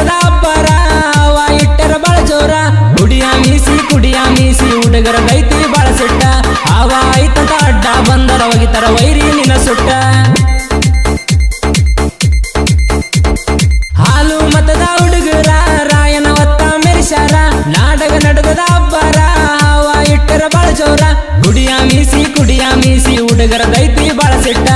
ಬರ್ತದ ಅಬ್ಬರ. ಇಟ್ಟರ ಬಾಳ ಜೋರ. ಕುಡಿಯ ಮೀಸಿ ಕುಡಿಯ ಮೀಸಿ, ಹುಡುಗರ ಬೈತಿ ಬಾಳ ಸುಟ್ಟ. ಆಯ್ತದ ಅಡ್ಡ, ಬಂದರ ಒಗಿತರ ವೈರಿ ನಿನ್ನ ಸುಟ್ಟ. ಹಾಲು ಮತದ ಹುಡುಗರ, ರಾಯನ ಒತ್ತ ಮೆರಿಸಾರ ನಾಟಕ ನಡೆದದ ಅಬ್ಬರ. ಇಟ್ಟರ ಬಾಳ ಜೋರ. ಕುಡಿಯ ಮೀಸಿ ಕುಡಿಯ ಮೀಸಿ, ಹುಡುಗರ ಬೈತಿ ಬಾಳ ಸಿಟ್ಟ.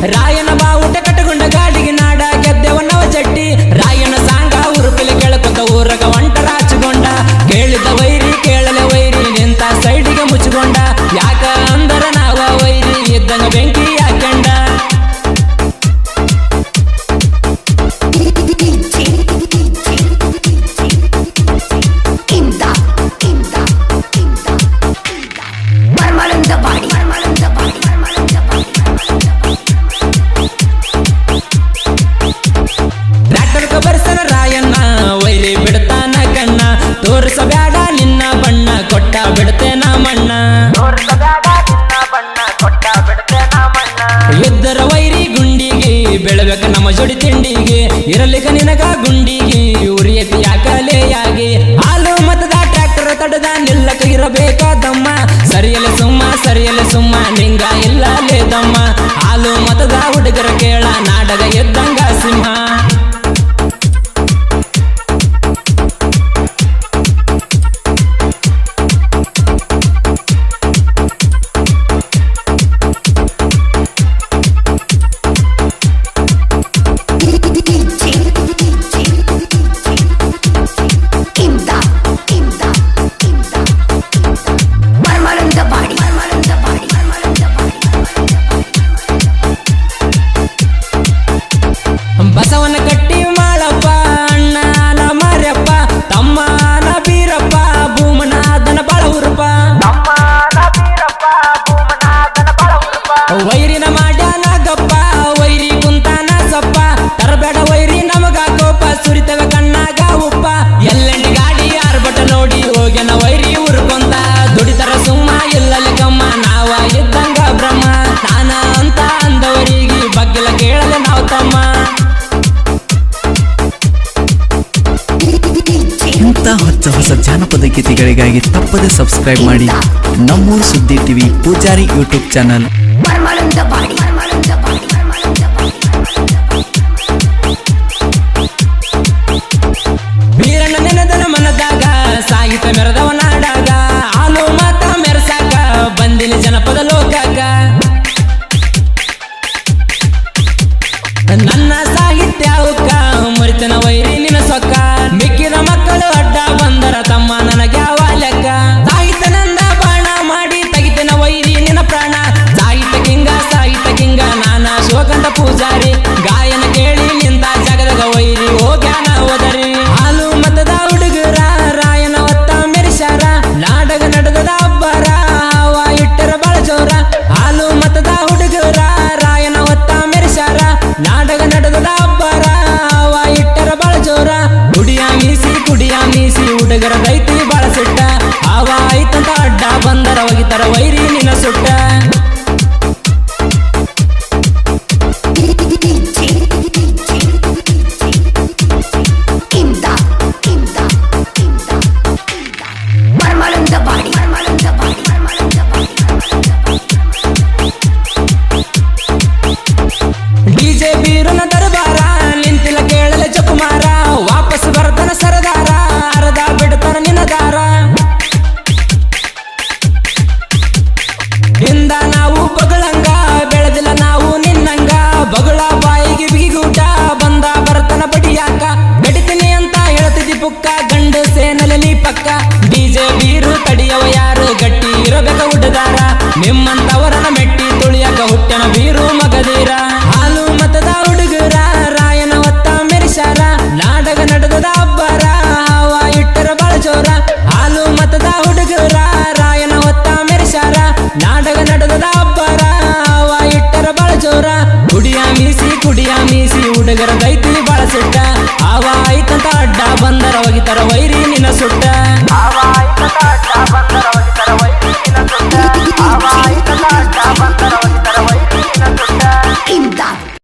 Raya. ತೋರಿಸಬೇಡ ನಿನ್ನ ಬಣ್ಣ ಕೊಟ್ಟ ಬಿಡತೆ ನಾ ಮಣ್ಣ. ಯುದ್ಧರ ವೈರಿ ಗುಂಡಿಗೆ ಬೆಳಬೇಕ ನಮ್ಮ ಜೋಡಿ ತಿಂಡಿಗೆ. ಇರಲಿಕ ನಿನಗ ಗುಂಡಿಗೆ ಉರಿಯತಿ ಯಾಕಲೆಯಾಗಿ ಹಾಲು ಮತದ ಟ್ರ್ಯಾಕ್ಟರ್ ತಡದ ನಿಲ್ಲಕ ಇರಬೇಕ ದಮ್ಮ ಸರಿಯಲ್ಲ ಸುಮ್ಮ ಸರಿಯಲ್ಲ ಸುಮ್ಮ ನಿಂಗ ಇಲ್ಲ ಲೇ ದಮ್ಮ. ಹಾಲು ಮತದ ಹುಡುಗರ ಕೇಳ ನಾಡಗ ಎದ್ದ ಸುದ್ದಿಗಳಿಗಾಗಿ ತಪ್ಪದೆ ಸಬ್ಸ್ಕ್ರೈಬ್ ಮಾಡಿ. ನಮ್ಮೂರು ಸುದ್ದಿ ಟಿವಿ ಪೂಜಾರಿ ಯೂಟ್ಯೂಬ್ ಚಾನಲ್ ನಿಮ್ಮಂತವರನ ಮೆಟ್ಟಿ ತುಳಿಯಕ ಹುಟ್ಟನ ಬೀರು ಮಗದೀರ ಹಾಲು ಮತದ ಹುಡುಗರ, ರಾಯನ ಒತ್ತ ಮೆರಿಸಾರ, ನಾಟಕ ನಡೆದದ ಅಬ್ಬರ ಇಟ್ಟರ ಬಾಳ ಹಾಲು ಮತದ ಹುಡುಗರ, ರಾಯನ ಒತ್ತ ಮೆರಿಸಾರ, ನಾಟಕ ನಡೆದದ ಅಬ್ಬರ ಇಟ್ಟರ ಬಾಳ ಜೋರ. ಕುಡಿಯ ಮೀಸಿ ಕುಡಿಯ ಮೀಸಿ, ಹುಡುಗರ ದೈತಿ ಬಾಳ ಆವಾ ಐತಂತ ಅಡ್ಡ ಬಂದರ ಒಗಿತರ ವೈರಿ ನಿನ್ನ ಸುಟ್ಟ.